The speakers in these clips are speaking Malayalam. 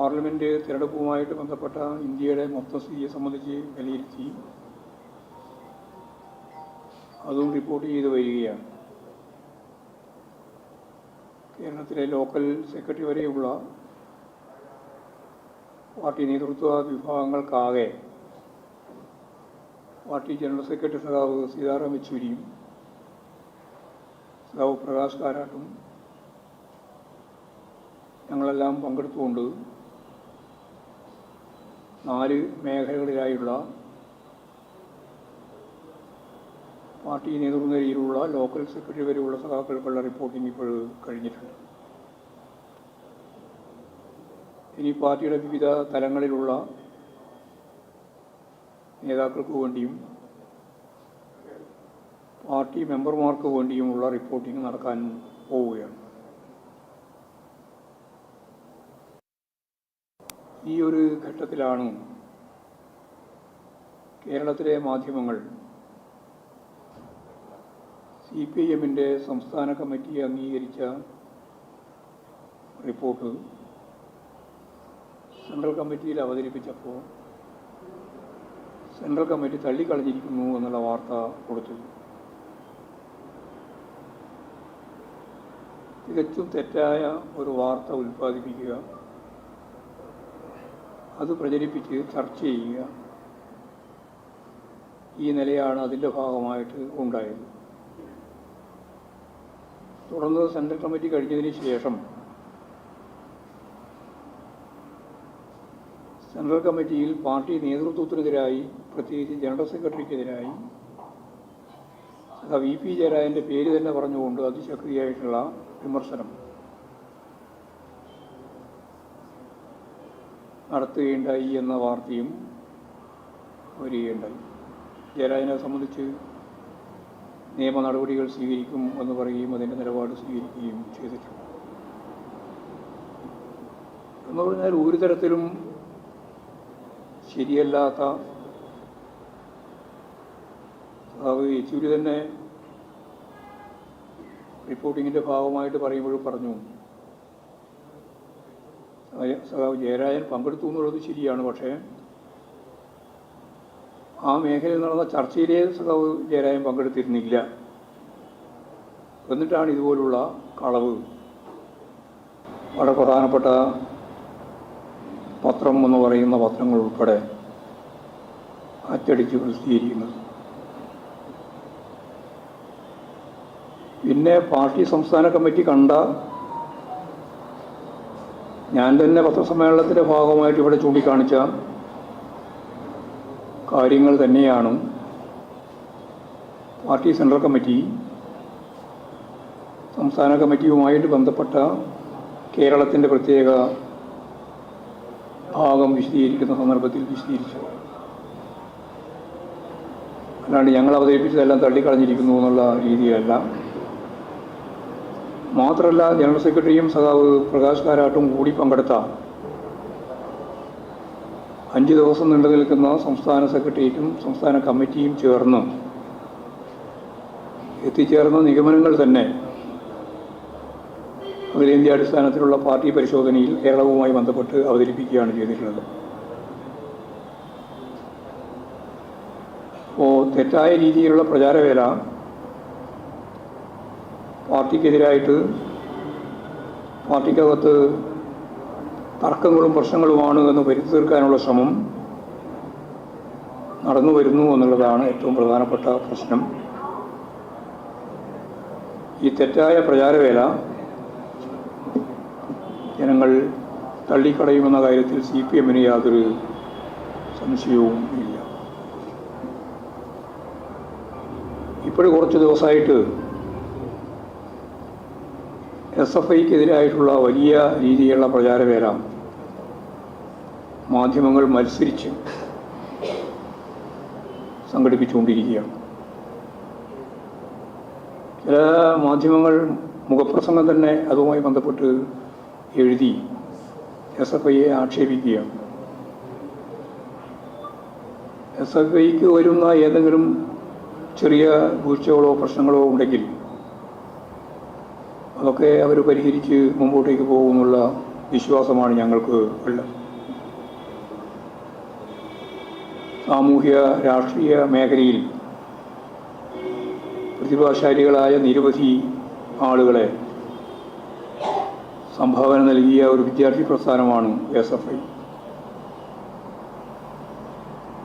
പാർലമെന്റ് തിരഞ്ഞെടുപ്പുമായിട്ട് ബന്ധപ്പെട്ട ഇന്ത്യയുടെ മൊത്തം സ്ഥിതിയെ സംബന്ധിച്ച് വിലയിരുത്തി അതും റിപ്പോർട്ട് ചെയ്ത് വരികയാണ്. കേരളത്തിലെ ലോക്കൽ സെക്രട്ടറി വരെയുള്ള പാർട്ടി നേതൃത്വ വിഭാഗങ്ങൾക്കാകെ പാർട്ടി ജനറൽ സെക്രട്ടറി സഖാവ് സീതാറാം യെച്ചൂരിയും സഖാവ് പ്രകാശ് കാരാട്ടും ഞങ്ങളെല്ലാം പങ്കെടുത്തുകൊണ്ട് നാല് മേഖലകളിലായുള്ള പാർട്ടി നേതൃത്വ രീതിയിലുള്ള ലോക്കൽ സെക്രട്ടറി വരെയുള്ള സഖാക്കൾക്കുള്ള റിപ്പോർട്ടിംഗ് ഇപ്പോൾ കഴിഞ്ഞിട്ടുണ്ട്. ഇനി പാർട്ടിയുടെ വിവിധ തലങ്ങളിലുള്ള നേതാക്കൾക്ക് വേണ്ടിയും പാർട്ടി മെമ്പർമാർക്ക് വേണ്ടിയുമുള്ള റിപ്പോർട്ടിംഗ് നടക്കാൻ പോവുകയാണ്. ഈ ഒരു ഘട്ടത്തിലാണ് കേരളത്തിലെ മാധ്യമങ്ങൾ സി പി ഐ എമ്മിന്റെ സംസ്ഥാന കമ്മിറ്റി അംഗീകരിച്ച റിപ്പോർട്ട് സെൻട്രൽ കമ്മിറ്റിയിൽ അവതരിപ്പിച്ചപ്പോൾ സെൻട്രൽ കമ്മിറ്റി തള്ളിക്കളഞ്ഞിരിക്കുന്നു എന്നുള്ള വാർത്ത കൊടുത്തു. തികച്ചും തെറ്റായ ഒരു വാർത്ത ഉൽപ്പാദിപ്പിക്കുക അത് പ്രചരിപ്പിച്ച് ചർച്ച ചെയ്യുക. ഈ നിലയാണ് അതിന്റെ ഭാഗമായിട്ട് ഉണ്ടായത്. തുടർന്ന് സെൻട്രൽ കമ്മിറ്റി കഴിഞ്ഞതിന് ശേഷം സെൻട്രൽ കമ്മിറ്റിയിൽ പാർട്ടി നേതൃത്വത്തിനെതിരായി പ്രത്യേകിച്ച് ജനറൽ സെക്രട്ടറിക്കെതിരായി വി പി ജയരാജന്റെ പേര് തന്നെ പറഞ്ഞുകൊണ്ട് അതിശക്തിയായിട്ടുള്ള വിമർശനം നടത്തുകയുണ്ടായി എന്ന വാർത്തയും വരികയുണ്ടായി. ജയരാജനെ സംബന്ധിച്ച് നിയമ നടപടികൾ സ്വീകരിക്കും എന്ന് പറയുകയും അതിന്റെ നിലപാട് സ്വീകരിക്കുകയും ചെയ്തിട്ടുണ്ട്. എന്ന് പറഞ്ഞാൽ ഒരു തരത്തിലും ശരിയല്ലാത്ത യെച്ചൂരി തന്നെ റിപ്പോർട്ടിങ്ങിന്റെ ഭാഗമായിട്ട് പറയുമ്പോഴും പറഞ്ഞു. സഖാവ് ജയരാജൻ പങ്കെടുത്തു എന്നുള്ളത് ശരിയാണ്. പക്ഷേ ആ മേഖലയിൽ നടന്ന ചർച്ചയിലേ സഖാവ് ജയരാജൻ പങ്കെടുത്തിരുന്നില്ല. എന്നിട്ടാണ് ഇതുപോലുള്ള കളവ്. വളരെ പ്രധാനപ്പെട്ട പത്രം എന്ന് പറയുന്ന പത്രങ്ങൾ ഉൾപ്പെടെ അച്ചടിച്ച് പ്രസിദ്ധീകരിക്കുന്നത്. പിന്നെ പാർട്ടി സംസ്ഥാന കമ്മിറ്റി കണ്ട ഞാൻ തന്നെ പത്രസമ്മേളനത്തിന്റെ ഭാഗമായിട്ട് ഇവിടെ ചൂണ്ടിക്കാണിച്ച കാര്യങ്ങൾ തന്നെയാണ് പാർട്ടി സെൻട്രൽ കമ്മിറ്റി സംസ്ഥാന കമ്മിറ്റിയുമായിട്ട് ബന്ധപ്പെട്ട കേരളത്തിന്റെ പ്രത്യേക ഭാഗം വിശദീകരിക്കുന്ന സന്ദർഭത്തിൽ വിശദീകരിച്ചു. അല്ലാണ്ട് ഞങ്ങൾ അവതരിപ്പിച്ചതെല്ലാം തള്ളിക്കളഞ്ഞിരിക്കുന്നു എന്നുള്ള രീതിയല്ല. മാത്രമല്ല ജനറൽ സെക്രട്ടറിയും സഖാവ് പ്രകാശ് കാരാട്ടും കൂടി പങ്കെടുത്ത അഞ്ച് ദിവസം നീണ്ടു നിൽക്കുന്ന സംസ്ഥാന സെക്രട്ടേറിയറ്റും സംസ്ഥാന കമ്മിറ്റിയും ചേർന്ന് എത്തിച്ചേർന്ന നിഗമനങ്ങൾ തന്നെ അഖിലേന്ത്യാ അടിസ്ഥാനത്തിലുള്ള പാർട്ടി പരിശോധനയിൽ കേരളവുമായി ബന്ധപ്പെട്ട് അവതരിപ്പിക്കുകയാണ് ചെയ്തിട്ടുള്ളത്. അപ്പോൾ തെറ്റായ രീതിയിലുള്ള പ്രചാരവേല പാർട്ടിക്കെതിരായിട്ട് പാർട്ടിക്കകത്ത് തർക്കങ്ങളും പ്രശ്നങ്ങളുമാണ് എന്ന് വരുത്തി തീർക്കാനുള്ള ശ്രമം നടന്നു വരുന്നു എന്നുള്ളതാണ് ഏറ്റവും പ്രധാനപ്പെട്ട പ്രശ്നം. ഈ തെറ്റായ പ്രചാരവേല ജനങ്ങൾ തള്ളിക്കളയുമെന്ന കാര്യത്തിൽ സി പി എമ്മിന് യാതൊരു സംശയവും ഇല്ല. ഇപ്പോഴും കുറച്ച് ദിവസമായിട്ട് എസ് എഫ് ഐക്കെതിരായിട്ടുള്ള വലിയ രീതിയിലുള്ള പ്രചാരവേല മാധ്യമങ്ങൾ മത്സരിച്ച് സംഘടിപ്പിച്ചുകൊണ്ടിരിക്കുകയാണ്. ചില മാധ്യമങ്ങൾ മുഖപ്രസംഗം തന്നെ അതുമായി ബന്ധപ്പെട്ട് എഴുതി എസ് എഫ് ഐയെ ആക്ഷേപിക്കുകയാണ്. എസ് എഫ് ഐക്ക് വരുന്ന ഏതെങ്കിലും ചെറിയ വീഴ്ചകളോ പ്രശ്നങ്ങളോ ഉണ്ടെങ്കിൽ അതൊക്കെ അവർ പരിഹരിച്ച് മുമ്പോട്ടേക്ക് പോകുമെന്നുള്ള വിശ്വാസമാണ് ഞങ്ങൾക്ക് ഉള്ളത്. സാമൂഹ്യ രാഷ്ട്രീയ മേഖലയിൽ പ്രതിഭാശാലികളായ നിരവധി ആളുകളെ സംഭാവന നൽകിയ ഒരു വിദ്യാർത്ഥി പ്രസ്ഥാനമാണ് എസ് എഫ് ഐ.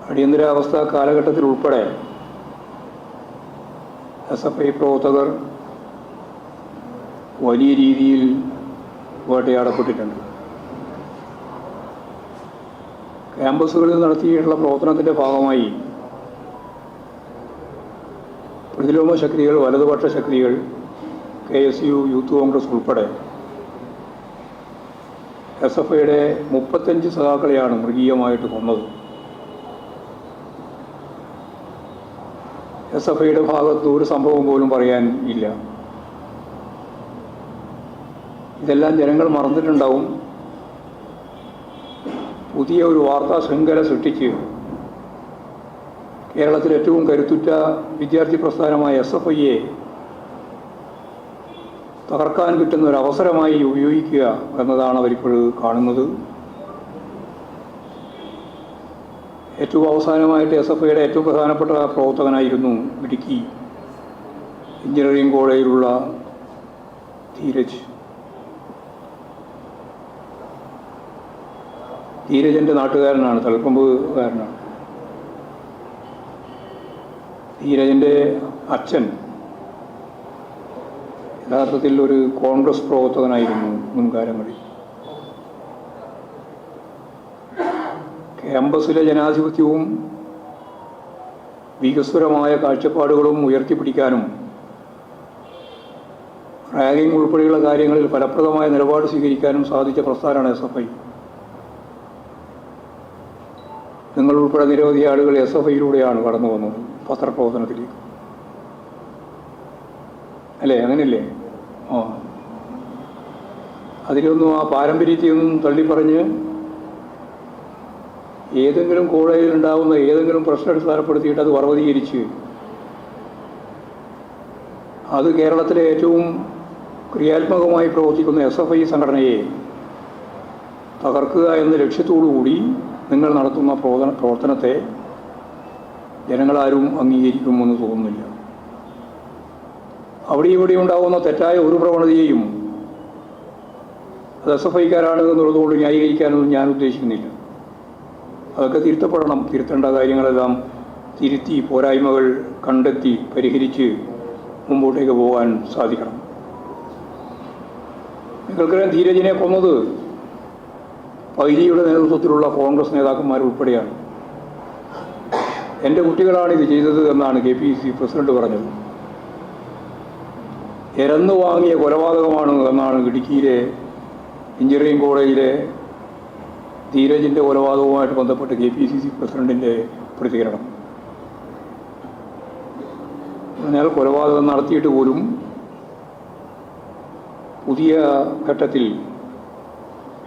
അടിയന്തരാവസ്ഥ കാലഘട്ടത്തിൽ ഉൾപ്പെടെ എസ് എഫ് ഐ പ്രവർത്തകർ വലിയ രീതിയിൽ വേട്ടയാടപ്പെട്ടിട്ടുണ്ട്. ക്യാമ്പസുകളിൽ നടത്തിയിട്ടുള്ള പ്രവർത്തനത്തിന്റെ ഭാഗമായി പ്രതിലോമ ശക്തികൾ വലതുപക്ഷ ശക്തികൾ K S U youth Congress ഉൾപ്പെടെ എസ് എഫ് ഐയുടെ മുപ്പത്തഞ്ച് സഖാക്കളെയാണ് മൃഗീയമായിട്ട് കൊന്നത്. എസ് എഫ് ഐയുടെ ഭാഗത്ത് ഒരു സംഭവം പോലും പറയാൻ ഇല്ല. ഇതെല്ലാം ജനങ്ങൾ മറന്നിട്ടുണ്ടാവും. പുതിയ ഒരു വാർത്താ ശൃംഖല സൃഷ്ടിച്ച് കേരളത്തിൽ ഏറ്റവും കരുത്തുറ്റ വിദ്യാർത്ഥി പ്രസ്ഥാനമായ എസ് എഫ് ഐയെ തകർക്കാൻ കിട്ടുന്ന ഒരു അവസരമായി ഉപയോഗിക്കുക എന്നതാണ് അവരിപ്പോൾ കാണുന്നത്. ഏറ്റവും അവസാനമായിട്ട് എസ് എഫ് ഐയുടെ ഏറ്റവും പ്രധാനപ്പെട്ട പ്രവർത്തകനായിരുന്നു ഇടുക്കി എഞ്ചിനീയറിംഗ് കോളേജിലുള്ള ധീരജ്. ധീരജന്റെ നാട്ടുകാരനാണ് തളിക്കൊമ്പുകാരനാണ് ധീരജന്റെ അച്ഛൻ യഥാർത്ഥത്തിൽ ഒരു കോൺഗ്രസ് പ്രവർത്തകനായിരുന്നു മുൻകാലങ്ങളിൽ. ക്യാമ്പസിലെ ജനാധിപത്യവും വികസ്വരമായ കാഴ്ചപ്പാടുകളും ഉയർത്തിപ്പിടിക്കാനും റാഗിംഗ് ഉൾപ്പെടെയുള്ള കാര്യങ്ങളിൽ ഫലപ്രദമായ നിലപാട് സ്വീകരിക്കാനും സാധിച്ച പ്രസ്ഥാനമാണ് എസ് എഫ് ഐ. നിങ്ങൾ ഉൾപ്പെടെ നിരവധി ആളുകൾ എസ് എഫ് ഐയിലൂടെയാണ് കടന്നു വന്നത് പത്രപ്രവർത്തനത്തിലേക്ക്. അല്ലേ? അങ്ങനെയല്ലേ? ആ. അതിലൊന്നും ആ പാരമ്പര്യത്തെയൊന്നും തള്ളിപ്പറഞ്ഞ് ഏതെങ്കിലും കോളേജിൽ ഉണ്ടാകുന്ന ഏതെങ്കിലും പ്രശ്നം അടിസ്ഥാനപ്പെടുത്തിയിട്ട് അത് പർവതീകരിച്ച് അത് കേരളത്തിലെ ഏറ്റവും ക്രിയാത്മകമായി പ്രവർത്തിക്കുന്ന എസ് എഫ് ഐ സംഘടനയെ തകർക്കുക എന്ന ലക്ഷ്യത്തോടു കൂടി നിങ്ങൾ നടത്തുന്ന പ്രവർത്തന പ്രവർത്തനത്തെ ജനങ്ങളാരും അംഗീകരിക്കുമെന്ന് തോന്നുന്നില്ല. അവിടെ ഇവിടെ ഉണ്ടാകുന്ന തെറ്റായ ഒരു പ്രവണതയെയും അത് എസ് എഫ് ഐക്കാരാണ് എന്നുള്ളതുകൊണ്ട് ന്യായീകരിക്കാനൊന്നും ഞാൻ ഉദ്ദേശിക്കുന്നില്ല. അതൊക്കെ തിരുത്തപ്പെടണം. തിരുത്തേണ്ട കാര്യങ്ങളെല്ലാം തിരുത്തി പോരായ്മകൾ കണ്ടെത്തി പരിഹരിച്ച് മുമ്പോട്ടേക്ക് പോകാൻ സാധിക്കണം. നിങ്ങൾക്കറിയാം ധീരജിനെ കൊന്നത് പൈലിയുടെ നേതൃത്വത്തിലുള്ള കോൺഗ്രസ് നേതാക്കന്മാർ ഉൾപ്പെടെയാണ്. എന്റെ കുട്ടികളാണ് ഇത് ചെയ്തത് എന്നാണ് കെ പി സി പ്രസിഡന്റ് പറഞ്ഞത്. എരന്നു വാങ്ങിയ കൊലപാതകമാണ് എന്നാണ് ഇടുക്കിയിലെ എഞ്ചിനീയറിംഗ് കോളേജിലെ ധീരജിന്റെ കൊലപാതകവുമായിട്ട് ബന്ധപ്പെട്ട് കെ പി സി സി പ്രസിഡന്റിന്റെ പ്രതികരണം. അതിനാൽ കൊലപാതകം നടത്തിയിട്ട് പോലും പുതിയ ഘട്ടത്തിൽ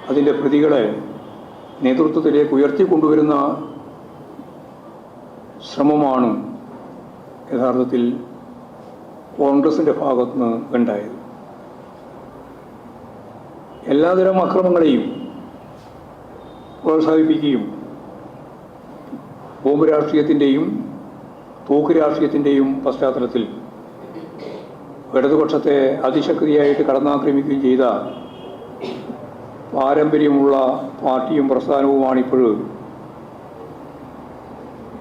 അതിന്റെ പ്രതികളെ നേതൃത്വത്തിലേക്ക് ഉയർത്തിക്കൊണ്ടുവരുന്ന ശ്രമമാണ് യഥാർത്ഥത്തിൽ കോൺഗ്രസിന്റെ ഭാഗത്തുനിന്ന് ഉണ്ടായത്. എല്ലാതരം അക്രമങ്ങളെയും പ്രോത്സാഹിപ്പിക്കുകയും ബോംബ് രാഷ്ട്രീയത്തിന്റെയും തൂക്ക് രാഷ്ട്രീയത്തിന്റെയും പശ്ചാത്തലത്തിൽ ഇടതുപക്ഷത്തെ അതിശക്തിയായിട്ട് കടന്നാക്രമിക്കുകയും ചെയ്ത പാരമ്പര്യമുള്ള പാർട്ടിയും പ്രസ്ഥാനവുമാണിപ്പോൾ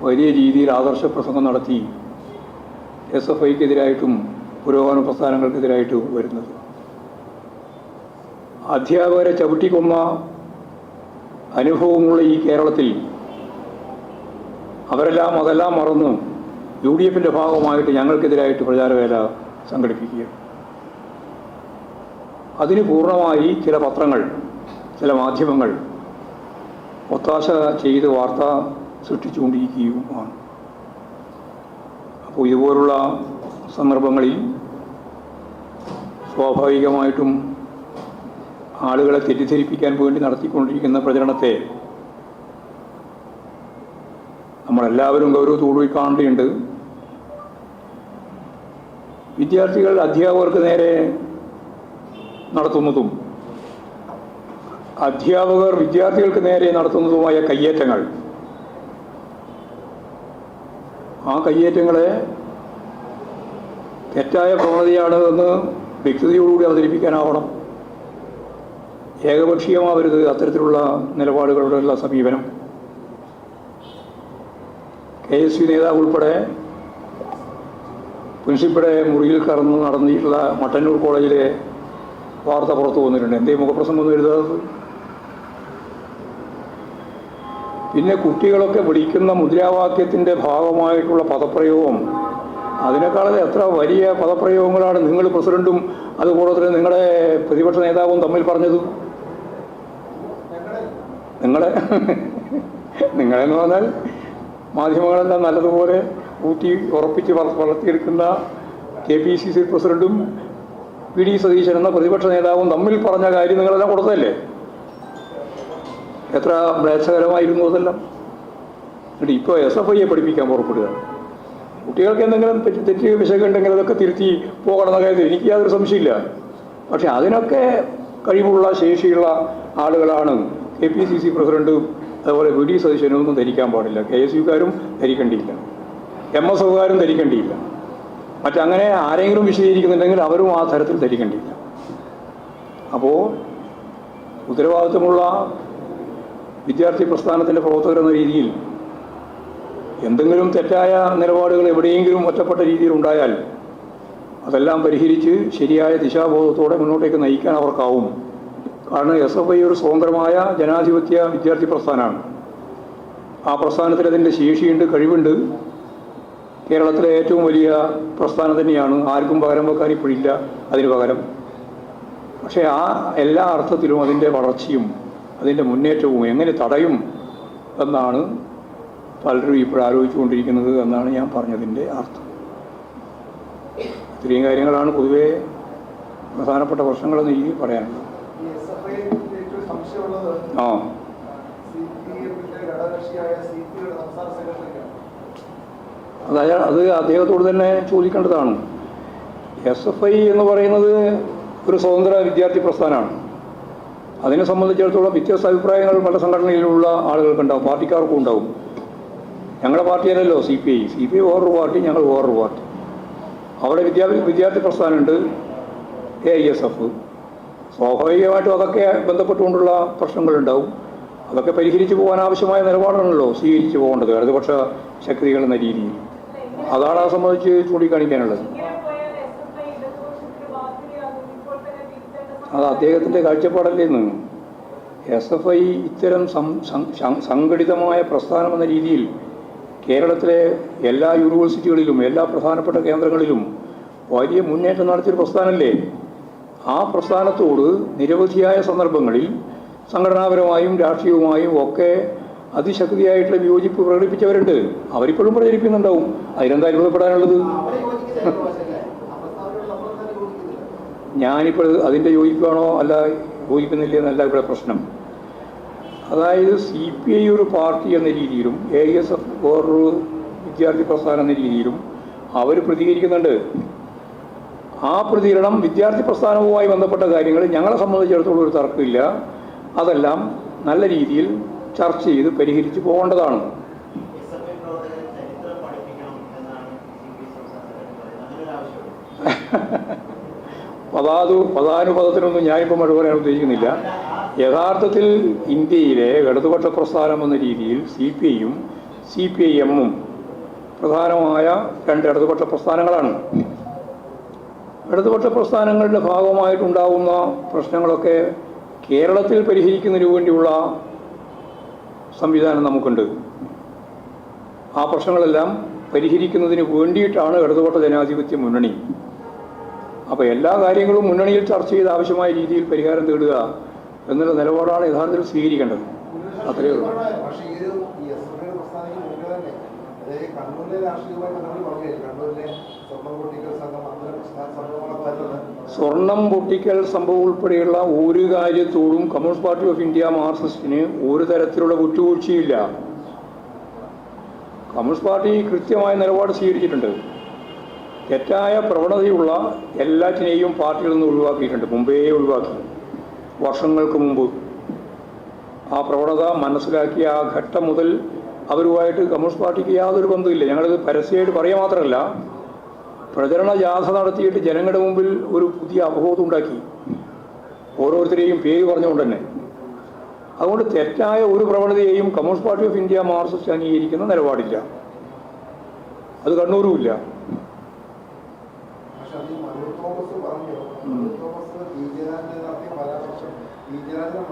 വലിയ രീതിയിൽ ആദർശ പ്രസംഗം നടത്തി എസ് എഫ് ഐക്കെതിരായിട്ടും പുരോഗമന പ്രസ്ഥാനങ്ങൾക്കെതിരായിട്ടും വരുന്നത്. അധ്യാപകരെ ചവിട്ടിക്കൊന്ന അനുഭവമുള്ള ഈ കേരളത്തിൽ അവരെല്ലാം അതെല്ലാം മറന്ന് യു ഡി എഫിന്റെ ഭാഗമായിട്ട് ഞങ്ങൾക്കെതിരായിട്ട് പ്രചാരവേല സംഘടിപ്പിക്കുക അതിന് പൂർണമായി ചില പത്രങ്ങൾ ചില മാധ്യമങ്ങൾ ഒത്താശ ചെയ്ത് വാർത്ത സൃഷ്ടിച്ചുകൊണ്ടിരിക്കുകയുമാണ് അപ്പോൾ ഇതുപോലുള്ള സന്ദർഭങ്ങളിൽ സ്വാഭാവികമായിട്ടും ആളുകളെ തെറ്റിദ്ധരിപ്പിക്കാൻ വേണ്ടി നടത്തിക്കൊണ്ടിരിക്കുന്ന പ്രചരണത്തെ നമ്മളെല്ലാവരും ഗൗരവത്തോടുകൂടി കാണേണ്ടതുണ്ട്. വിദ്യാർത്ഥികൾ അധ്യാപകർക്ക് നേരെ നടത്തുന്നതും അധ്യാപകർ വിദ്യാർത്ഥികൾക്ക് നേരെ നടത്തുന്നതുമായ കയ്യേറ്റങ്ങൾ. ആ കയ്യേറ്റങ്ങളെ തെറ്റായ പ്രവണതയാണ് എന്ന് വ്യക്തതയോടുകൂടി അവതരിപ്പിക്കാനാവണം. ഏകപക്ഷീയമാവരുത് അത്തരത്തിലുള്ള നിലപാടുകളുടെയുള്ള സമീപനം. കെ എസ് യു നേതാവ് ഉൾപ്പെടെ പുനഷിപ്പടെ മുറിയിൽ കറന്ന് നടന്നിട്ടുള്ള മട്ടന്നൂർ കോളേജിലെ വാർത്ത പുറത്തു വന്നിട്ടുണ്ട്. എന്തേ മുഖപ്രസംഗം ഒന്നും എഴുതാത്തത് പിന്നെ കുട്ടികളൊക്കെ വിളിക്കുന്ന മുദ്രാവാക്യത്തിന്റെ ഭാഗമായിട്ടുള്ള പദപ്രയോഗം. അതിനേക്കാളും എത്ര വലിയ പദപ്രയോഗങ്ങളാണ് നിങ്ങൾ പ്രസിഡന്റും അതുപോലെ തന്നെ നിങ്ങളുടെ പ്രതിപക്ഷ നേതാവും തമ്മിൽ പറഞ്ഞത്? നിങ്ങളെ നിങ്ങളെന്ന് പറഞ്ഞാൽ മാധ്യമങ്ങളെല്ലാം നല്ലതുപോലെ ഊട്ടി ഉറപ്പിച്ച് വള- വളർത്തിയെടുക്കുന്ന കെ പി സി സി പ്രസിഡന്റും വി ഡി സതീശൻ എന്ന പ്രതിപക്ഷ നേതാവും തമ്മിൽ പറഞ്ഞ കാര്യം നിങ്ങളെല്ലാം കൊടുത്തതല്ലേ? എത്ര മ്ലേച്ഛകരമായിരുന്നു അതെല്ലാം. എന്നിട്ട് ഇപ്പോൾ എസ് എഫ് ഐയെ പഠിപ്പിക്കാൻ പുറപ്പെടുക കുട്ടികൾക്ക് എന്തെങ്കിലും തെറ്റ് തെറ്റ് വിശകുണ്ടെങ്കിൽ അതൊക്കെ തിരുത്തി പോകണമെന്ന കാര്യത്തിൽ എനിക്ക് യാതൊരു സംശയമില്ല പക്ഷെ അതിനൊക്കെ കഴിവുള്ള ശേഷിയുള്ള ആളുകളാണ് കെ പി സി സി പ്രസിഡന്റും അതുപോലെ വി ഡി സതീശനും ഒന്നും ധരിക്കാൻ പാടില്ല. കെ എസ് യുക്കാരും ധരിക്കേണ്ടിയില്ല. എം എസ് എഫുകാരും ധരിക്കേണ്ടിയില്ല. മറ്റങ്ങനെ ആരെങ്കിലും വിശദീകരിക്കുന്നുണ്ടെങ്കിൽ അവരും ആ തരത്തിൽ ധരിക്കേണ്ടിയില്ല. അപ്പോൾ ഉത്തരവാദിത്വമുള്ള വിദ്യാർത്ഥി പ്രസ്ഥാനത്തിന്റെ പ്രവർത്തകരെന്ന രീതിയിൽ എന്തെങ്കിലും തെറ്റായ നിലപാടുകൾ എവിടെയെങ്കിലും ഒറ്റപ്പെട്ട രീതിയിൽ ഉണ്ടായാൽ അതെല്ലാം പരിഹരിച്ച് ശരിയായ ദിശാബോധത്തോടെ മുന്നോട്ടേക്ക് നയിക്കാൻ അവർക്കാവും. കാരണം എസ് എഫ് ഐ ഒരു സ്വതന്ത്രമായ ജനാധിപത്യ വിദ്യാർത്ഥി പ്രസ്ഥാനമാണ്. ആ പ്രസ്ഥാനത്തിൽ അതിന്റെ ശേഷിയുണ്ട് കഴിവുണ്ട്. കേരളത്തിലെ ഏറ്റവും വലിയ പ്രസ്ഥാനം തന്നെയാണ്. ആർക്കും പകരം വെക്കാൻ ഇപ്പോഴില്ല അതിന് പകരം. പക്ഷേ ആ എല്ലാ അർത്ഥത്തിലും അതിന്റെ വളർച്ചയും അതിന്റെ മുന്നേറ്റവും എങ്ങനെ തടയും എന്നാണ് പലരും ഇപ്പോൾ ആലോചിച്ചുകൊണ്ടിരിക്കുന്നത് എന്നാണ് ഞാൻ പറഞ്ഞതിന്റെ അർത്ഥം. ഇത്രയും കാര്യങ്ങളാണ് പൊതുവേ പ്രധാനപ്പെട്ട പ്രശ്നങ്ങളെന്ന് എനിക്ക് പറയാനുള്ളത്. ആ. അതായത് അത് അദ്ദേഹത്തോട് തന്നെ ചോദിക്കേണ്ടതാണ്. എസ് എഫ് ഐ എന്ന് പറയുന്നത് ഒരു സ്വതന്ത്ര വിദ്യാർത്ഥി പ്രസ്ഥാനമാണ്. അതിനെ സംബന്ധിച്ചിടത്തോളം വ്യത്യസ്ത അഭിപ്രായങ്ങൾ പല സംഘടനയിലുള്ള ആളുകൾക്കുണ്ടാവും പാർട്ടിക്കാർക്കും ഉണ്ടാവും. ഞങ്ങളുടെ പാർട്ടിയല്ലല്ലോ C P I C P I വേറൊരു പാർട്ടി ഞങ്ങൾ വേറൊരു പാർട്ടി. അവിടെ വിദ്യാ വിദ്യാർത്ഥി പ്രസ്ഥാനമുണ്ട് എ ഐ എസ് എഫ് സ്വാഭാവികമായിട്ടും അതൊക്കെ ബന്ധപ്പെട്ടുകൊണ്ടുള്ള പ്രശ്നങ്ങളുണ്ടാവും. അതൊക്കെ പരിഹരിച്ചു പോകാൻ ആവശ്യമായ നിലപാടാണല്ലോ സ്വീകരിച്ചു പോകേണ്ടത് ഇടതുപക്ഷ ശക്തികൾ എന്ന രീതിയിൽ. അതാണ് ആ സംബന്ധിച്ച് ചൂണ്ടിക്കാണിക്കാനുള്ളത് ഇങ്ങനെ പോയാൽ എസ് എഫ് ഐ ഇടതുപക്ഷത്തിന് ബാധ്യതയാകും ഇപ്പോൾ തന്നെ തിരുത്തേണ്ട അത് അദ്ദേഹത്തിന്റെ കാഴ്ചപ്പാടല്ലേന്ന്? എസ് എഫ് ഐ ഇത്തരം സംഘടിതമായ പ്രസ്ഥാനം എന്ന രീതിയിൽ കേരളത്തിലെ എല്ലാ യൂണിവേഴ്സിറ്റികളിലും എല്ലാ പ്രധാനപ്പെട്ട കേന്ദ്രങ്ങളിലും വലിയ മുന്നേറ്റം നടത്തിയൊരു പ്രസ്ഥാനമല്ലേ ആ പ്രസ്ഥാനത്തോട് നിരവധിയായ സന്ദർഭങ്ങളിൽ സംഘടനാപരമായും രാഷ്ട്രീയവുമായും ഒക്കെ അതിശക്തിയായിട്ടുള്ള വിയോജിപ്പ് പ്രകടിപ്പിച്ചവരുണ്ട്. അവരിപ്പോഴും പ്രചരിപ്പിക്കുന്നുണ്ടാവും. അതിനെന്താ അത്ഭുതപ്പെടാനുള്ളത് അവിടെ യോജിക്കുന്നില്ല പക്ഷേ ആ പ്രസ്താവനയോട് നമ്മൾ തന്നെ യോജിക്കുന്നില്ല ഞാനിപ്പോൾ അതിന്റെ യോജിക്കുകയാണോ അല്ല യോജിക്കുന്നില്ല എന്നല്ല ഇവിടെ പ്രശ്നം. അതായത് സി പി ഐ ഒരു പാർട്ടി എന്ന രീതിയിലും എ എസ് എഫ് വേറൊരു വിദ്യാർത്ഥി പ്രസ്ഥാനം എന്ന രീതിയിലും അവർ പ്രതികരിക്കുന്നുണ്ട്. ആ പ്രതികരണം വിദ്യാർത്ഥി പ്രസ്ഥാനവുമായി ബന്ധപ്പെട്ട കാര്യങ്ങൾ ഞങ്ങളെ സംബന്ധിച്ചിടത്തോളം ഒരു തർക്കമില്ല. അതെല്ലാം നല്ല രീതിയിൽ ചർച്ച ചെയ്ത് പരിഹരിച്ച് പോകേണ്ടതാണ്. Ha ha ഐ പദാതു പദാനുപദത്തിനൊന്നും ഞാനിപ്പോൾ മഴ പറയാൻ ഉദ്ദേശിക്കുന്നില്ല. യഥാർത്ഥത്തിൽ ഇന്ത്യയിലെ ഇടതുപക്ഷ പ്രസ്ഥാനം എന്ന രീതിയിൽ സി പി ഐയും സി പി ഐ എമ്മും പ്രധാനമായ രണ്ട് ഇടതുപക്ഷ പ്രസ്ഥാനങ്ങളാണ്. ഇടതുപക്ഷ പ്രസ്ഥാനങ്ങളുടെ ഭാഗമായിട്ടുണ്ടാകുന്ന പ്രശ്നങ്ങളൊക്കെ കേരളത്തിൽ പരിഹരിക്കുന്നതിന് വേണ്ടിയുള്ള സംവിധാനം നമുക്കുണ്ട്. ആ പ്രശ്നങ്ങളെല്ലാം പരിഹരിക്കുന്നതിന് വേണ്ടിയിട്ടാണ് ഇടതുപക്ഷ ജനാധിപത്യ മുന്നണി അപ്പോൾ എല്ലാ കാര്യങ്ങളും മുന്നണിയിൽ ചർച്ച ചെയ്ത് ആവശ്യമായ രീതിയിൽ പരിഹാരം തേടുക എന്നുള്ള നിലപാടാണ് യഥാർത്ഥത്തിൽ സ്വീകരിക്കേണ്ടത്. അത്രയേ ഉള്ളൂ. സ്വർണം പൊട്ടിക്കൽ സംഭവം ഉൾപ്പെടെയുള്ള ഒരു കാര്യത്തോടും കമ്മ്യൂണിസ്റ്റ് പാർട്ടി ഓഫ് ഇന്ത്യ മാർക്സിസ്റ്റിന് ഒരു തരത്തിലുള്ള വിട്ടുവീഴ്ചയില്ല കമ്മ്യൂണിസ്റ്റ് പാർട്ടി കൃത്യമായ നിലപാട് സ്വീകരിച്ചിട്ടുണ്ട്. തെറ്റായ പ്രവണതയുള്ള എല്ലാറ്റിനെയും പാർട്ടിയിൽ നിന്ന് ഒഴിവാക്കിയിട്ടുണ്ട്. മുമ്പേ ഒഴിവാക്കി. വർഷങ്ങൾക്ക് മുമ്പ്. ആ പ്രവണത മനസ്സിലാക്കിയ ആ ഘട്ടം മുതൽ അവരുമായിട്ട് കമ്മ്യൂണിസ്റ്റ് പാർട്ടിക്ക് യാതൊരു ബന്ധമില്ല ഞങ്ങളിത് പരസ്യമായിട്ട് പറയുക മാത്രമല്ല പ്രചരണ ജാഥ നടത്തിയിട്ട് ജനങ്ങളുടെ മുമ്പിൽ ഒരു പുതിയ അവബോധം ഉണ്ടാക്കി. ഓരോരുത്തരെയും പേര് പറഞ്ഞുകൊണ്ട് തന്നെ. അതുകൊണ്ട് തെറ്റായ ഒരു പ്രവണതയെയും Communist Party of India Marxist അംഗീകരിക്കുന്ന നിലപാടില്ല. അത് കണ്ണൂരുമില്ല പക്ഷെ അത് ഈ മനു തോമസ് പറഞ്ഞു മനു തോമസ് പി ജയരാജനെ നടത്തിയ പരാമർശം പി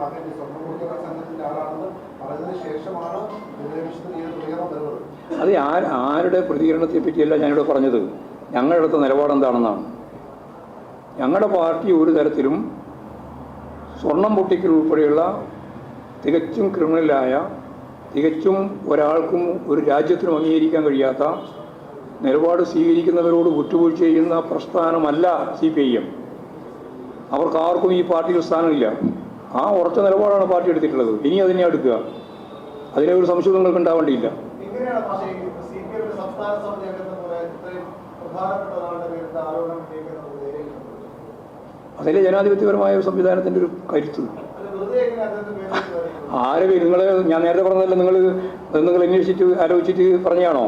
മകൻ ഈ സ്വർണമുഖ്യ സംഘത്തിന്റെ ആളാണെന്ന് പറഞ്ഞതിന് ശേഷമാണ് ഉയർന്നു വരുന്നത് അത് ആര് ആരുടെ പ്രതികരണത്തെ പറ്റിയല്ല ഞാനിവിടെ പറഞ്ഞത്. ഞങ്ങളുടെ അടുത്ത നിലപാട് എന്താണെന്നാണ്. ഞങ്ങളുടെ പാർട്ടി ഒരു തരത്തിലും സ്വർണം പൊട്ടിക്കൽ ഉൾപ്പെടെയുള്ള തികച്ചും ക്രിമിനലായ തികച്ചും ഒരാൾക്കും ഒരു രാജ്യത്തിനും അംഗീകരിക്കാൻ കഴിയാത്ത നിലപാട് സ്വീകരിക്കുന്നവരോട് വിട്ടുവീഴ്ച ചെയ്യുന്ന പ്രസ്ഥാനമല്ല സി പി ഐ എം. അവർക്ക് ആർക്കും ഈ പാർട്ടിയിൽ സ്ഥാനമില്ല. ആ ഉറച്ച നിലപാടാണ് പാർട്ടി എടുത്തിട്ടുള്ളത്. ഇനി അതിനെ എടുക്കുക. അതിനെ ഒരു സംശയം നിങ്ങൾക്ക് ഉണ്ടാവേണ്ടിയില്ല അതിലെ ജനാധിപത്യപരമായ ഒരു സംവിധാനത്തിന്റെ ഒരു കരുത്ത്. ആരെ നിങ്ങൾ ഞാൻ നേരത്തെ പറഞ്ഞതല്ല നിങ്ങൾ നിങ്ങൾ അന്വേഷിച്ചിട്ട് ആലോചിച്ചിട്ട് പറഞ്ഞാണോ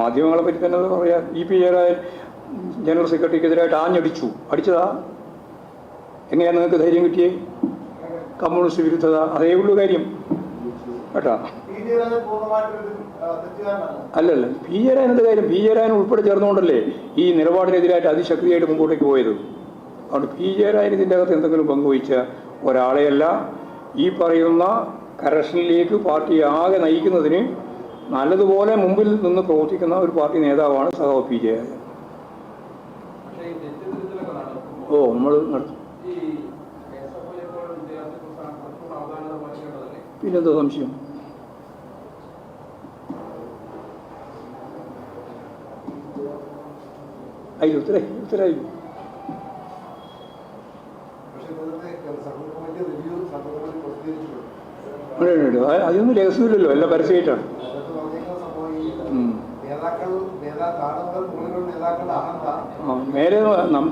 മാധ്യമങ്ങളെ പറ്റി തന്നെ പറയാ ഇ പി ജയരാജൻ ജനറൽ സെക്രട്ടറിക്കെതിരായിട്ട് ആഞ്ഞടിച്ചു. അടിച്ചതാ? എങ്ങനെയാണ് നിങ്ങൾക്ക് ധൈര്യം കിട്ടിയേ? കമ്മ്യൂണിസ്റ്റ് വിരുദ്ധത അതേ ഉള്ളൂ കാര്യം. കേട്ടാ? പി ജയരാജൻ പൂർണമായിട്ടൊരു എന്ത് അല്ലല്ല പി കാര്യം പി ഉൾപ്പെടെ ചേർന്നുകൊണ്ടല്ലേ ഈ നിലപാടിനെതിരായിട്ട് അതിശക്തിയായിട്ട് മുമ്പോട്ടേക്ക് പോയത്? അതുകൊണ്ട് പി ജയരാജൻ ഇതിന്റെ അകത്ത് എന്തെങ്കിലും പങ്കുവഹിച്ച ഒരാളെയല്ല ഈ പറയുന്ന കറക്ഷനിലേക്ക് പാർട്ടി ആകെ നയിക്കുന്നതിന് നല്ലതുപോലെ മുമ്പിൽ നിന്ന് പ്രവർത്തിക്കുന്ന ഒരു പാർട്ടി നേതാവാണ് സഹോ പി നടക്കുമ്പോൾ ഓ നമ്മൾ നടത്തും ഈ എസ് എഫ് ഐയെ പോലെ വിദ്യാർത്ഥി പ്രസ്ഥാനം കുറച്ചുകൂടെ അവധാനത പാലിക്കേണ്ടതല്ലേ പിന്നെന്താ സംശയം അയ്യോ ഉത്തരേ ഉത്തരായി പക്ഷേ നേരത്തെ service committee review service committee പ്രസിദ്ധീകരിച്ചിട്ടുണ്ട് സംശയം അയ്യോ ഉത്തര അത് അതൊന്നും രഹസ്യമില്ലല്ലോ എല്ലാം പരസ്യമായിട്ടാണ് മേലെ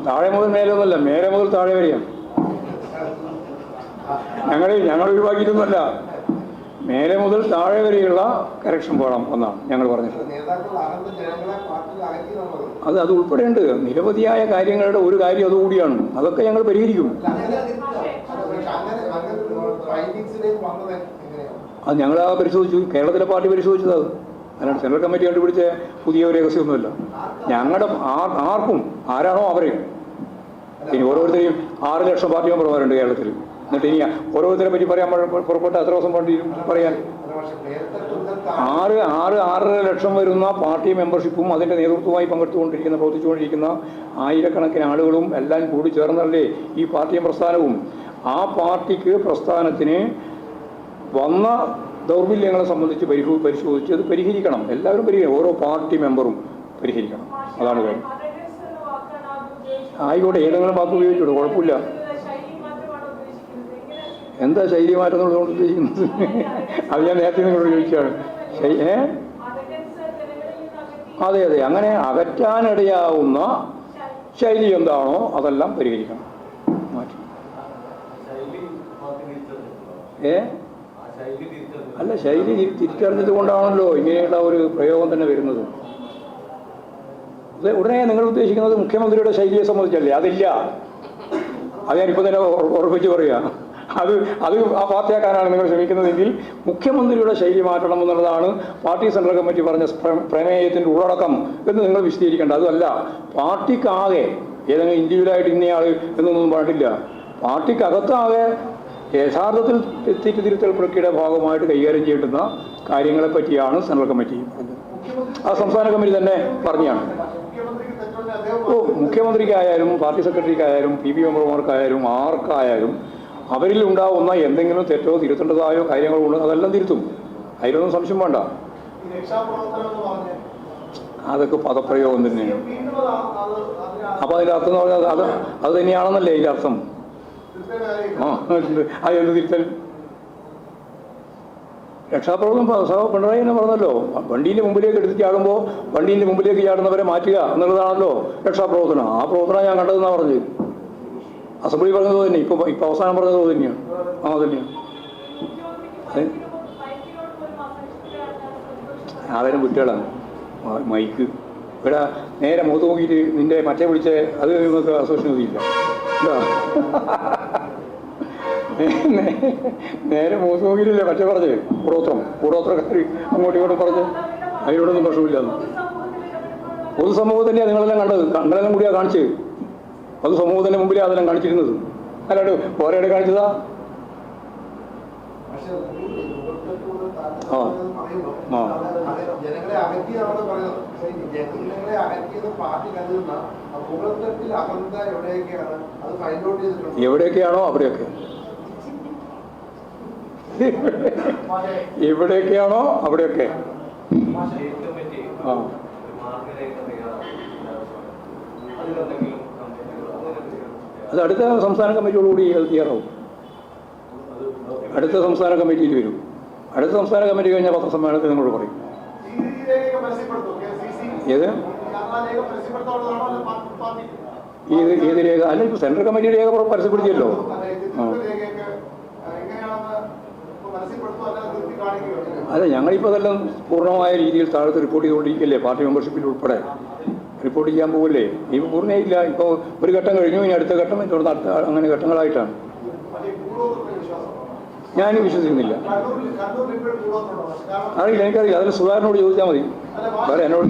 താഴെ മുതൽ മേലെ ഒന്നല്ല മേലെ മുതൽ താഴെ വരെയാണ് ഞങ്ങൾ ഞങ്ങൾ ഒഴിവാക്കിയിട്ടൊന്നുമല്ല. മേലെ മുതൽ താഴെ വരെയുള്ള കറക്ഷൻ പോകണം എന്നാണ് ഞങ്ങൾ പറഞ്ഞത്. അത് അത് ഉൾപ്പെടെയുണ്ട്. നിരവധിയായ കാര്യങ്ങളുടെ ഒരു കാര്യം അതുകൂടിയാണ്. അതൊക്കെ ഞങ്ങൾ പരിഹരിക്കും. അത് ഞങ്ങൾ ആ പരിശോധിച്ചു. കേരളത്തിലെ പാർട്ടി പരിശോധിച്ചത്. അത് അല്ലാണ്ട് സെൻട്രൽ കമ്മിറ്റി കണ്ടുപിടിച്ച പുതിയ ഒരു രഹസ്യമൊന്നുമില്ല. ഞങ്ങളുടെ ആർക്കും ആരാണോ അവരെയും ഇനി ഓരോരുത്തരെയും ആറ് ലക്ഷം പാർട്ടി മെമ്പർമാരുണ്ട് കേരളത്തിൽ. എന്നിട്ട് ഇനി ഓരോരുത്തരെ പറ്റി പറയാൻ പുറപ്പെട്ട് അത്ര ദിവസം വേണ്ടി പറയാൻ? ആറ് ആറ് ആറര ലക്ഷം വരുന്ന പാർട്ടി മെമ്പർഷിപ്പും അതിന്റെ നേതൃത്വമായി പങ്കെടുത്തുകൊണ്ടിരിക്കുന്ന പ്രവർത്തിച്ചുകൊണ്ടിരിക്കുന്ന ആയിരക്കണക്കിന് ആളുകളും എല്ലാം കൂടി ചേർന്നല്ലേ ഈ പാർട്ടിയും പ്രസ്ഥാനവും? ആ പാർട്ടിക്ക് പ്രസ്ഥാനത്തിന് വന്ന ദൗർബല്യങ്ങളെ സംബന്ധിച്ച് പരിഹ പരിശോധിച്ച് അത് പരിഹരിക്കണം. എല്ലാവരും പരിഹരിക്കണം. ഓരോ പാർട്ടി മെമ്പറും പരിഹരിക്കണം. അതാണ് കാര്യം. ആയിക്കോട്ടെ ഏതെങ്കിലും വാക്ക് ഉപയോഗിച്ചോളൂ. കുഴപ്പമില്ല ശൈലി മാത്രമാണ് ഉദ്ദേശിക്കുന്നത് എങ്ങനെയാണ് എന്താ ശൈലി മാറ്റം എന്നുള്ളതുകൊണ്ട് ഉദ്ദേശിക്കുന്നത്? അത് ഞാൻ നേരത്തെ നിങ്ങളോട് ചോദിച്ചാണ് ഏ? അതെ അതെ. അങ്ങനെ അകറ്റാനിടയാവുന്ന ശൈലി എന്താണോ അതെല്ലാം പരിഹരിക്കണം. മാറ്റി. ഏ? അല്ല ശൈലി തിരിച്ചറിഞ്ഞത് കൊണ്ടാണല്ലോ ഇങ്ങനെയുള്ള ഒരു പ്രയോഗം തന്നെ വരുന്നത്. ഉടനെ നിങ്ങൾ ഉദ്ദേശിക്കുന്നത് മുഖ്യമന്ത്രിയുടെ ശൈലിയെ സംബന്ധിച്ചല്ലേ? അതില്ല. അത് ഞാനിപ്പോൾ തന്നെ ഉറ- ഉറപ്പിച്ച് പറയുക അത് അത് ആ പാർട്ടിയാക്കാനാണ് നിങ്ങൾ ശ്രമിക്കുന്നതെങ്കിൽ മുഖ്യമന്ത്രിയുടെ ശൈലി മാറ്റണം എന്നുള്ളതാണ് പാർട്ടി സെൻട്രൽ കമ്മിറ്റി പറഞ്ഞ പ്രമേയത്തിന്റെ ഉള്ളടക്കം എന്ന് നിങ്ങൾ വിശദീകരിക്കേണ്ട. അതല്ല പാർട്ടിക്കാകെ ഏതെങ്കിലും ഇൻഡിവിജ്വലായിട്ട് ഇന്നയാൾ എന്നൊന്നും പാടില്ല പാർട്ടിക്കകത്താകെ യഥാർത്ഥത്തിൽ തെറ്റ് തിരുത്തൽ പ്രക്രിയയുടെ ഭാഗമായിട്ട് കൈകാര്യം ചെയ്യേണ്ടുന്ന കാര്യങ്ങളെ പറ്റിയാണ് സെൻട്രൽ കമ്മിറ്റി. ആ സംസ്ഥാന കമ്മിറ്റി തന്നെ പറഞ്ഞാണ്. ഓ മുഖ്യമന്ത്രിക്കായാലും പാർട്ടി സെക്രട്ടറിക്കായാലും പി ബി മെമ്പർമാർക്കായാലും ആർക്കായാലും അവരിൽ ഉണ്ടാവുന്ന എന്തെങ്കിലും തെറ്റോ തിരുത്തേണ്ടതായോ കാര്യങ്ങളോ ഉണ്ടോ അതെല്ലാം തിരുത്തും. അതിലൊന്നും സംശയം വേണ്ട. അതൊക്കെ പദപ്രയോഗം തന്നെയാണ് അപ്പൊ അതിന്റെ എന്ന് പറഞ്ഞാൽ അത് അത് തന്നെയാണെന്നല്ലേ അതിന്റെ അർത്ഥം? ആ എന്ത് തിരുത്തൽ? രക്ഷാപ്രവർത്തനം സഹ പിണറായി തന്നെ പറഞ്ഞല്ലോ. വണ്ടീന്റെ മുമ്പിലേക്ക് എടുത്ത് ചാടുമ്പോൾ വണ്ടീന്റെ മുമ്പിലേക്ക് ചാടുന്നവരെ മാറ്റുക എന്നുള്ളതാണല്ലോ രക്ഷാപ്രവർത്തനം. ആ പ്രവർത്തനം ഞാൻ കണ്ടതെന്നാണ് പറഞ്ഞത്. അസംബ്ലി പറഞ്ഞത് തന്നെ. ഇപ്പോൾ ഇപ്പോൾ അവസാനം പറഞ്ഞത് തന്നെയാണ് ആ തന്നെയാണ് ആരും കുട്ടികളാണ്? മൈക്ക്. ഇവിടെ നേരെ മുഖത്ത് നോക്കിയിട്ട് നിന്റെ മറ്റേ വിളിച്ച അത് നിങ്ങൾക്ക് അസോസിയേഷൻ? നേ- നേരെ മുഖത്ത് നോക്കിയിട്ടില്ലേ. മറ്റേ പറഞ്ഞത് കൂടോത്രം കൂടോത്രക്കാർ അങ്ങോട്ടും ഇങ്ങോട്ടും പറഞ്ഞ് അതിനോടൊന്നും പ്രശ്നമില്ല തന്നെയാണ് നിങ്ങളെല്ലാം കണ്ടത് കണ്ടെല്ലാം കൂടിയാ കാണിച്ചത്. പൊതുസമൂഹത്തിന്റെ മുമ്പിലെ അതെല്ലാം കാണിച്ചിരുന്നത്. അല്ലാണ്ട് ഓരോടെ കാണിച്ചതാ? ആ. ആ. അത് അത് എവിടെയൊക്കെയാണ്? അത് ഫൈൻഡ് ഔട്ട് ചെയ്തിട്ടുണ്ട്? എവിടെയൊക്കെയാണോ അവിടെയൊക്കെ. എവിടെയൊക്കെയാണോ അവിടെയൊക്കെ. ആ. അത് അടുത്ത സംസ്ഥാന കമ്മിറ്റിയോടുകൂടി അത് തയ്യാറാവും അടുത്ത സംസ്ഥാന കമ്മിറ്റിയിൽ വരും. അടുത്ത സംസ്ഥാന കമ്മിറ്റി കഴിഞ്ഞാൽ പത്രസമ്മേളനത്തിൽ നിങ്ങളോട് പറയും. ഏത്? ഏത് ഏത് രേഖ? അല്ല ഇപ്പോൾ സെൻട്രൽ കമ്മിറ്റി രേഖ പരസ്യപ്പെടുത്തിയല്ലോ. അതെ, ഞങ്ങളിപ്പോൾ അതെല്ലാം പൂർണമായ രീതിയിൽ താഴത്ത് റിപ്പോർട്ട് ചെയ്തുകൊണ്ടിരിക്കല്ലേ പാർട്ടി മെമ്പർഷിപ്പിൽ ഉൾപ്പെടെ. റിപ്പോർട്ട് ചെയ്യാൻ പോകില്ലേ ഇപ്പോൾ പൂർണയില്ല. ഇപ്പോൾ ഒരു ഘട്ടം കഴിഞ്ഞു ഇനി അടുത്ത ഘട്ടം തുടർന്ന് അടുത്ത അങ്ങനെ ഘട്ടങ്ങളായിട്ടാണ്. ഞാൻ വിശ്വസിക്കുന്നില്ല. അറിയില്ല എനിക്കറിയില്ല. അതിൽ സുധാകരനോട് ചോദിച്ചാൽ മതി. വേറെ എന്നോട്?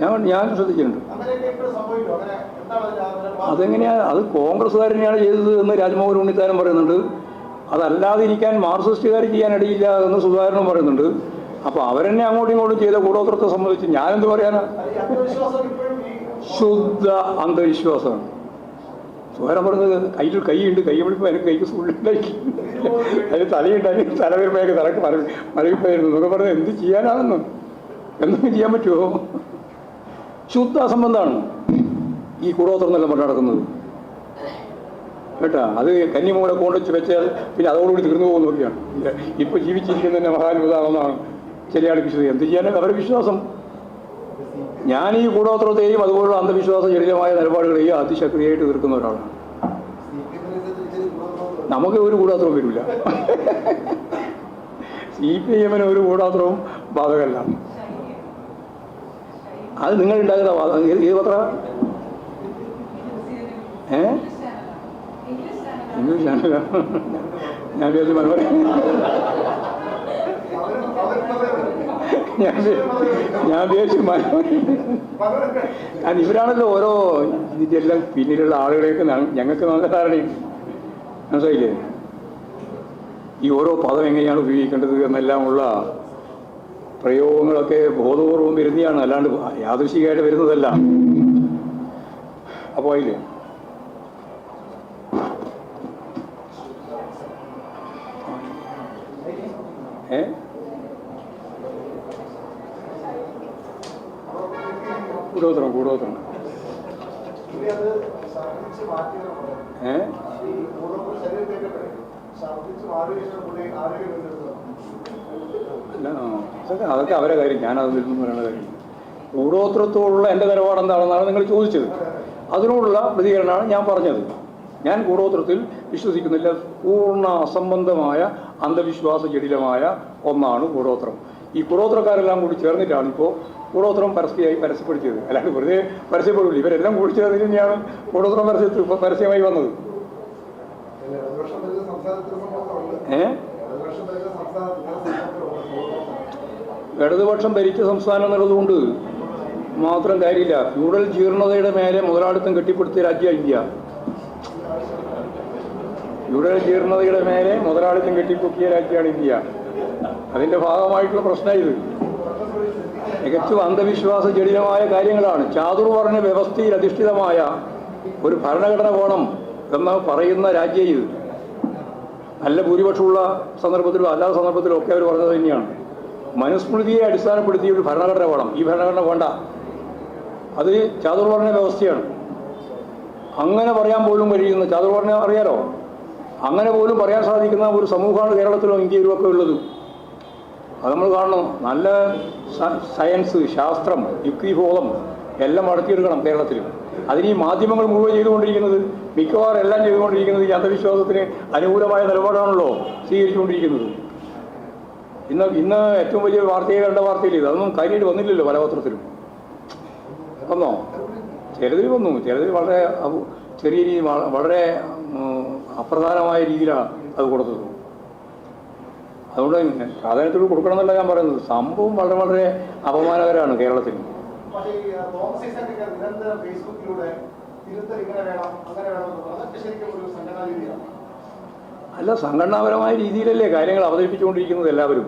ഞാൻ ഞാൻ ശ്രദ്ധിച്ചിട്ടുണ്ട്. അങ്ങനെയൊക്കെ ഇപ്പോഴും സംഭവിക്കും അങ്ങനെ എന്താണ് അതിന്റെ അതിന്റെ അതെങ്ങനെയാ? അത് കോൺഗ്രസ്സുകാർ തന്നെയാണ് ചെയ്തത് എന്ന് രാജ്മോഹൻ ഉണ്ണിത്താനം പറയുന്നുണ്ട്. അതല്ലാതിരിക്കാൻ മാർക്സിസ്റ്റുകാർ ചെയ്യാനിടയില്ല എന്ന് സുധാകരനും പറയുന്നുണ്ട്. അപ്പോൾ അവരെന്നെ അങ്ങോട്ടും ഇങ്ങോട്ടും ചെയ്ത കൂടോത്രത്തെ സംബന്ധിച്ച് ഞാൻ ഞാനെന്ത് പറയാനാ? അത് ശുദ്ധ അന്ധവിശ്വാസമാണ് സുധാകരൻ പറഞ്ഞത് കയ്യിൽ കൈയുണ്ട് കൈ വിളിപ്പോൾ എനിക്ക് കൈക്ക് സൂര്യണ്ടായി അതിന് തലയുണ്ടായി തല വരുമ്പോഴേക്ക് തലക്ക് മര മരവിപ്പായിരുന്നു എന്നൊക്കെ പറഞ്ഞത് എന്ത് ചെയ്യാനാണെന്ന്? എന്തൊക്കെ ചെയ്യാൻ പറ്റുമോ ശുദ്ധ അസംബന്ധമാണ് ഈ കൂടോത്രം എന്നെല്ലാം പറഞ്ഞു നടക്കുന്നത്. കേട്ടാ? അത് കന്നിമൂടെ കൊണ്ടുവച്ച് വെച്ചാൽ പിന്നെ അതോടുകൂടി തീർന്നു പോകുന്നൊക്കെയാണ് ഇപ്പോൾ ജീവിച്ചിരിക്കുന്നതിന്റെ മഹാത്ഭുതമാണെന്നാണ് ചില ആൾ വിശ്വസിക്കുന്നത്. എന്ത് ചെയ്യാനും? അവരുടെ വിശ്വാസം. ഞാൻ ഈ കൂടോത്രത്തെയും അതുപോലുള്ള അന്ധവിശ്വാസ ജടിലമായ നിലപാടുകളെയും അതിശക്തിയായിട്ട് തീർക്കുന്ന ഒരാളാണ്. നമുക്ക് ഒരു കൂടാത്രവും വരില്ല. സി പി എമ്മിന് ഒരു കൂടാത്രവും ബാധകമല്ല. അത് നിങ്ങൾ ഉണ്ടാക്കുന്ന വാദം ഏത് പത്ര? ഏ? English channel. ഞാൻ മനോഹരം ഞാൻ ഞാൻ വിചാരിച്ചു ഇവരാണല്ലോ ഓരോ ഇതിന്റെ എല്ലാം പിന്നിലുള്ള ആളുകളെയൊക്കെ ഞങ്ങൾക്ക് നല്ല ധാരണയും. മനസ്സിലായില്ലേ? ഈ ഓരോ പദം എങ്ങനെയാണ് ഉപയോഗിക്കേണ്ടത് എന്നെല്ലാമുള്ള പ്രയോഗങ്ങളൊക്കെ ബോധപൂർവം വരുന്നതാണ്. അല്ലാണ്ട് യാദൃശികമായിട്ട് വരുന്നതല്ല. അപ്പോൾ അതില്ലേ അതൊക്കെ അവരെ കാര്യം. അതൊന്നും നിന്നും പറയേണ്ട കാര്യം. ഗൂഢോത്രത്തോടുള്ള എന്റെ നിലപാട് എന്താണെന്നാണ് നിങ്ങൾ ചോദിച്ചത്. അതിനോടുള്ള പ്രതികരണമാണ് ഞാൻ പറഞ്ഞത്. ഞാൻ ഗൂഢോത്രത്തിൽ വിശ്വസിക്കുന്നില്ല. പൂർണ അസംബന്ധമായ അന്ധവിശ്വാസ ജടിലമായ ഒന്നാണ് കൂടോത്രം ഈ കുടോത്രക്കാരെല്ലാം കൂടി ചേർന്നിട്ടാണ് ഇപ്പോൾ കൂടോത്രം പരസ്യമായി പരസ്യപ്പെടുത്തിയത്. അല്ലാണ്ട് വെറുതെ പരസ്യപ്പെടില്ല ഇവരെല്ലാം കൂടി ചേർന്നിട്ട് തന്നെയാണ് കൂടോത്രം പരസ്യത്തിൽ പരസ്യമായി വന്നത്. സംബന്ധമുണ്ട് ഇടതുപക്ഷം ഭരിച്ച സംസ്ഥാനം എന്നുള്ളതുകൊണ്ട് മാത്രം കാര്യമില്ല. ഫ്യൂഡൽ ജീർണതയുടെ മേലെ മുതലാളിത്തം കെട്ടിപ്പടുത്തിയ രാജ്യ ഇന്ത്യ. ഫ്യൂഡൽ ജീർണതയുടെ മേലെ മുതലാളിത്തം കെട്ടിപ്പൊക്കിയ രാജ്യമാണ് ഇന്ത്യ. അതിന്റെ ഭാഗമായിട്ടുള്ള പ്രശ്നം ഇത് തികച്ചും അന്ധവിശ്വാസ ജടിലമായ കാര്യങ്ങളാണ്. ചാതുർവർണ വ്യവസ്ഥയിൽ അധിഷ്ഠിതമായ ഒരു ഭരണഘടന വേണം എന്ന് പറയുന്ന രാജ്യം ഇത് നല്ല ഭൂരിപക്ഷമുള്ള സന്ദർഭത്തിലും അല്ലാത്ത സന്ദർഭത്തിലും ഒക്കെ അവർ പറഞ്ഞത് തന്നെയാണ്. മനുസ്മൃതിയെ അടിസ്ഥാനപ്പെടുത്തിയ ഒരു ഭരണഘടന വേണം. ഈ ഭരണഘടന വേണ്ട. അത് ചാതുർവർണ വ്യവസ്ഥയാണ്. അങ്ങനെ പറയാൻ പോലും കഴിയുന്ന ചാതുർവർണ അറിയാലോ? അങ്ങനെ പോലും പറയാൻ സാധിക്കുന്ന ഒരു സമൂഹമാണ് കേരളത്തിലോ ഇന്ത്യയിലും ഒക്കെ ഉള്ളത്. അത് നമ്മൾ കാണണം. നല്ല സയൻസ് ശാസ്ത്രം യുക്തിബോധം എല്ലാം വളർത്തിയെടുക്കണം കേരളത്തിൽ അതിന് ഈ മാധ്യമങ്ങൾ മുഴുവൻ ചെയ്തുകൊണ്ടിരിക്കുന്നത് മിക്കവാറും എല്ലാം ചെയ്തുകൊണ്ടിരിക്കുന്നത് ഈ അന്ധവിശ്വാസത്തിന് അനുകൂലമായ നിലപാടാണല്ലോ സ്വീകരിച്ചുകൊണ്ടിരിക്കുന്നത്. ഇന്ന് ഇന്ന് ഏറ്റവും വലിയ വാർത്തയെ കണ്ട വാർത്തയിൽ ഇത്? അതൊന്നും കാര്യമായിട്ട് വന്നില്ലല്ലോ പലപത്രത്തിലും വന്നോ? ചിലതിൽ വന്നു. ചിലതിൽ വളരെ ചെറിയ രീതി വളരെ അപ്രധാനമായ രീതിയിലാണ് അത് കൊടുത്തത്. അതുകൊണ്ട് പ്രാധാന്യത്തോട് കൊടുക്കണം എന്നല്ല ഞാൻ പറയുന്നത്. സംഭവം വളരെ വളരെ അപമാനകരമാണ് സംഘടനാ അല്ല സംഘടനാപരമായ രീതിയിലല്ലേ കാര്യങ്ങൾ അവതരിപ്പിച്ചുകൊണ്ടിരിക്കുന്നത് എല്ലാവരും?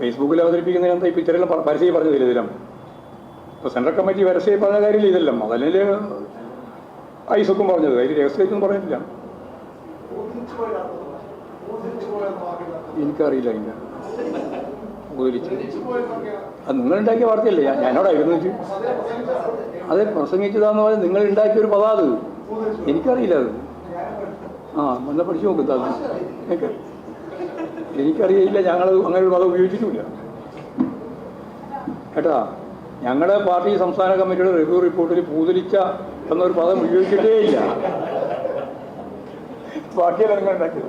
ഫേസ്ബുക്കിൽ അവതരിപ്പിക്കുന്നതിന് എന്താ ഇപ്പം ഇത്തരം പരസ്യം പറഞ്ഞതില്ല ഇതിലും ഇപ്പോൾ സെൻട്രൽ കമ്മിറ്റി പരസ്യം പറഞ്ഞ കാര്യമില്ല ഇതെല്ലാം? അതല്ലേ ഐസൊക്കും പറഞ്ഞത് അതിൽ രഹസ്യമായിട്ടൊന്നും പറഞ്ഞിട്ടില്ല. എനിക്കറിയില്ല അതിന്റെ ഉപകരിച്ച്. അത് നിങ്ങൾ ഉണ്ടാക്കിയ വാർത്തയല്ലേ ഞാൻ ഞാനോടാ ഇരുന്നിട്ട് അതേ പ്രസംഗിച്ച അത് പ്രസംഗിച്ചതാന്ന് പറഞ്ഞാൽ നിങ്ങൾ ഉണ്ടാക്കിയ ഒരു പദാ അത്. എനിക്കറിയില്ല അത്. ആ നല്ല പഠിച്ചു നോക്കുക എനിക്കറിയില്ല ഞങ്ങൾ അങ്ങനെ ഒരു പദം ഉപയോഗിച്ചിട്ടില്ല കേട്ടാ ഞങ്ങളുടെ പാർട്ടി സംസ്ഥാന കമ്മിറ്റിയുടെ റിവ്യൂ റിപ്പോർട്ടിൽ പൂതിരിച്ച എന്നൊരു പദം ഉപയോഗിച്ചിട്ടേ ഇല്ല ബാക്കിയെല്ലാം നിങ്ങൾ ഉണ്ടാക്കിയത്